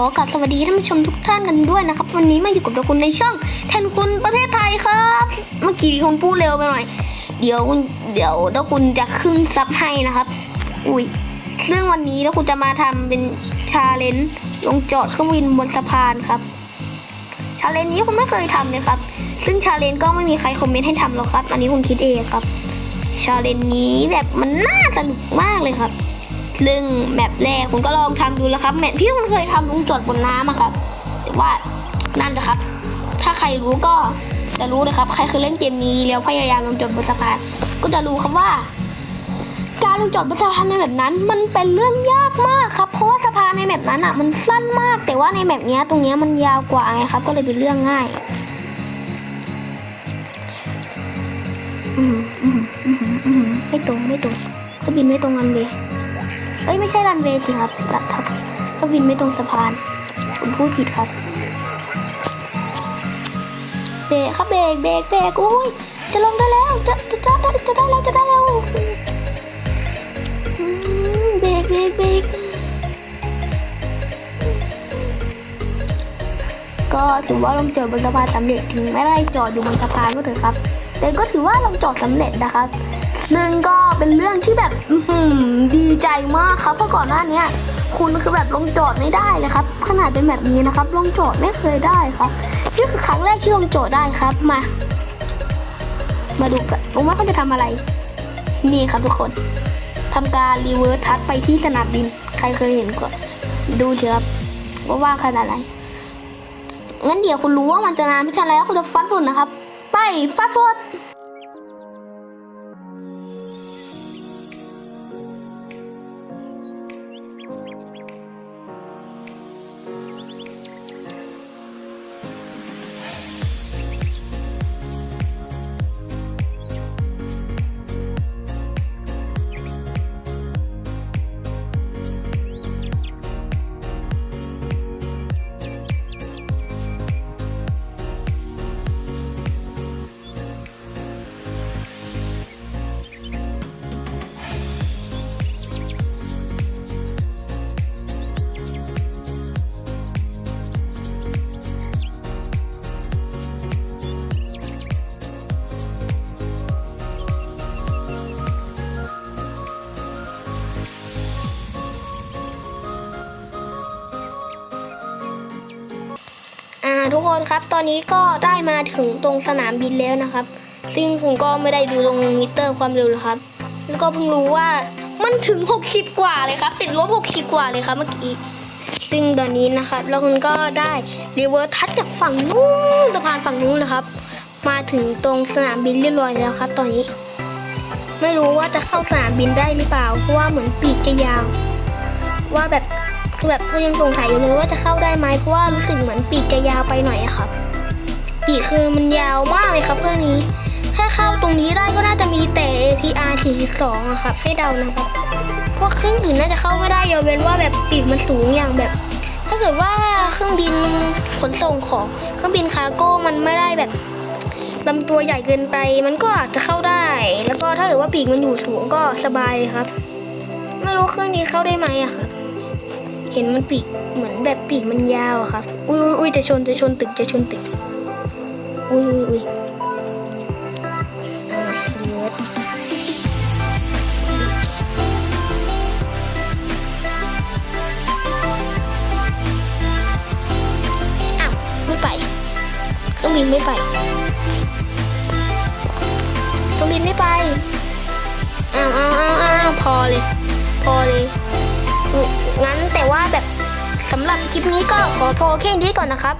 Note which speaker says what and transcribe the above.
Speaker 1: อกาบสวัสดีท่านผู้ชมทุกท่านกันด้วยนะครับ วันนี้มาอยู่กับเราคุณในช่อง แทนคุณประเทศไทยครับ เมื่อกี้คุณพูดเร็วไปหน่อย เดี๋ยวคุณเดี๋ยวถ้าคุณจะขึ้นซับให้นะครับ อุ้ยซึ่งวันนี้ถ้าคุณจะมาทำเป็นชาเลนจ์ลงจอดเครื่องบินบนสะพานครับชาเลนจ์นี้คุณไม่เคยทำเลยครับ ซึ่งชาเลนจ์ก็ไม่มีใครคอมเมนต์ให้ทำหรอกครับ อันนี้คุณคิดเองครับชาเลนจ์นี้แบบมันน่าสนุกมากเลยครับ ซึ่งแมปแรกผมก็ลองทำดูแล้วครับแมปที่มันเคยทำลงจอดบนน้ำอะครับ แต่ว่านั่นนะครับ ถ้าใครรู้ก็จะรู้เลยครับ ใครเคยเล่นเกมนี้แล้วพยายามลงจอดบนสะพานก็จะรู้ครับว่า การลงจอดบนสะพานในแบบนั้น มันเป็นเรื่องยากมากครับ เพราะว่าสะพานในแบบนั้นอะมันสั้นมาก แต่ว่าในแบบเนี้ยตรงเนี้ยมันยาวกว่าไงครับ ก็เลยเป็นเรื่องง่ายอืมอืมอืมอืมไม่ตรงไม่ตรงก็บินไม่ตรงกันเลย เอ้ยไม่ใช่รันเวย์สิครับรัทับถ้าบินไม่ตรงสะพานผมพูดผิดครับเบรกครับเบรกเบรกเบรกอุ้ยจะลงได้แล้วจะจะจะได้จะได้แล้วจะได้แล้วเบรกเบรกเบรกก็ถือว่าลงจอดบนสะพานสำเร็จถึงไม่ได้จอดอยู่บนสะพานก็เถอะครับ แต่ก็ถือว่าลงจอดสำเร็จนะครับ ซึ่งก็เป็นเรื่องที่แบบ อื้อหือ ใจมากครับเพราะก่อนหน้านี้คุณคือแบบลงจอดไม่ได้เลยครับ ขนาดเป็นแบบนี้นะครับ ลงจอดไม่เคยได้ครับนี่คือครั้งแรกที่ลงจอดได้ครับมา มาดูกันรู้ไหมเขาจะทำอะไร นี่ครับทุกคนทำการรีเวิร์สทัชไปที่สนามบิน ใครเคยเห็นก็ดูเถอะครับว่าว่าขนาดไหนงั้นเดี๋ยวคุณรู้ว่ามันจะนานไม่ใช่แล้วคุณจะฟัดฝุ่นนะครับ ไปฟัดฟุด ทุกคนครับ ตอนนี้ก็ได้มาถึงตรงสนามบินแล้วนะครับ ซึ่งผมก็ไม่ได้ดูตรงมิเตอร์ความเร็วเลยครับ แล้วก็เพิ่งรู้ว่ามันถึง 60 กว่าเลยครับ ติดลบ60 กว่าเลยครับเมื่อกี้ ซึ่งตอนนี้นะครับแล้วคุณก็ได้รีเวิร์สทัชจากฝั่งนู้นสะพานฝั่งนู้นนะครับ มาถึงตรงสนามบินเรียบร้อยแล้วครับ ตอนนี้ ไม่รู้ว่าจะเข้าสนามบินได้หรือเปล่า เพราะว่าเหมือนปีกจะยาว ว่าแบบ คือแบบก็ยังสงสัยอยู่เลยว่าจะเข้าได้ไหมเพราะว่ารู้สึกเหมือนปีกจะยาวไปหน่อยอะครับ ปีกคือมันยาวมากเลยครับเพื่อนนี้ ถ้าเข้าตรงนี้ได้ก็น่าจะมีแต่ ATR 42อะครับ ให้เดานะครับเพราะเครื่องอื่นน่าจะเข้าไม่ได้ยกเว้นว่าแบบปีกมันสูงอย่างแบบ ถ้าเกิดว่าเครื่องบินขนส่งของเครื่องบินคาร์โก้มันไม่ได้แบบลำตัวใหญ่เกินไปมันก็อาจจะเข้าได้ แล้วก็ถ้าเกิดว่าปีกมันอยู่สูงก็สบายเลยครับ ไม่รู้เครื่องนี้เข้าได้ไหมอะครับ เห็นมันปีกเหมือนแบบปีกมันยาวอะครับ อุ้ยอุ้ยจะชนจะชนตึกจะชนตึก อุ้ยอุ้ยอุ้ยเอาวไม่ไปเครื่องบินไม่ไปเครื่องบินไม่ไปอ้าวอ้าวอ้าวพอเลย พอเลย สำหรับคลิปนี้ก็ขอพอแค่นี้ก่อนนะครับ